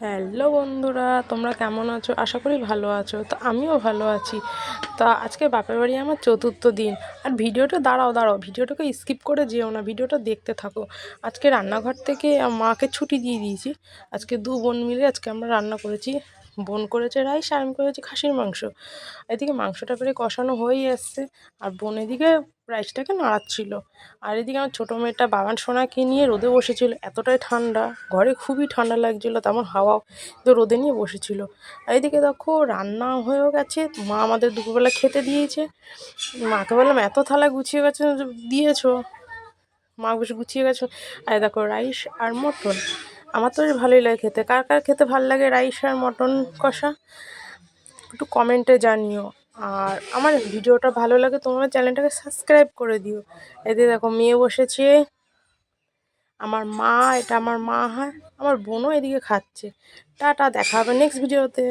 Hello বন্ধুরা, তোমরা কেমন আছো? আশা করি ভালো আছো। তো আমিও ভালো আছি। তা আজকে বাপের বাড়ি আমার চতুর্থ দিন। আর ভিডিওটা দাঁড়াও দাঁড়াও, ভিডিওটাকে স্কিপ করে যেও না, ভিডিওটা দেখতে থাকো। আজকে রান্নাঘর থেকে মাকে ছুটি দিয়ে দিয়েছি। আজকে দু বোন মিলে আজকে আমরা রান্না করেছি বোন করেছে রাইস, আর আমি করেছি খাসির মাংস। এদিকে মাংসটা প্রায় কষানো হয়েই এসছে, আর বোন এদিকে রাইসটাকে নাড়াচ্ছিল। আর এদিকে আমার ছোটো মেয়েটা বাবান সোনাকে নিয়ে রোদে বসেছিল। এতটাই ঠান্ডা, ঘরে খুবই ঠান্ডা লাগছিল, তেমন হাওয়াও তো রোদে নিয়ে বসেছিল। আর এদিকে দেখো, রান্না হয়েও গেছে, মা আমাদের দুপুরবেলা খেতে দিয়েছে। মাকে বললাম, এত থালা গুছিয়ে গেছে, দিয়েছ? মা বসে গুছিয়ে গেছো। আর দেখো, রাইস আর মটন। আমার তো ভালোই লাগে খেতে। কার কার খেতে ভালো লাগে? রাইস আর মটন কষা? একটু কমেন্টে জানিও। আর আমার ভিডিওটা ভালো লাগে, তোমরা চ্যানেলটাকে সাবস্ক্রাইব করে দিও। এতে দেখো, মেয়ে বসেছে। আমার মা, এটা আমার মা, হয়, আমার বোনও এদিকে খাচ্ছে। টাটা, দেখা হবে নেক্সট ভিডিওতে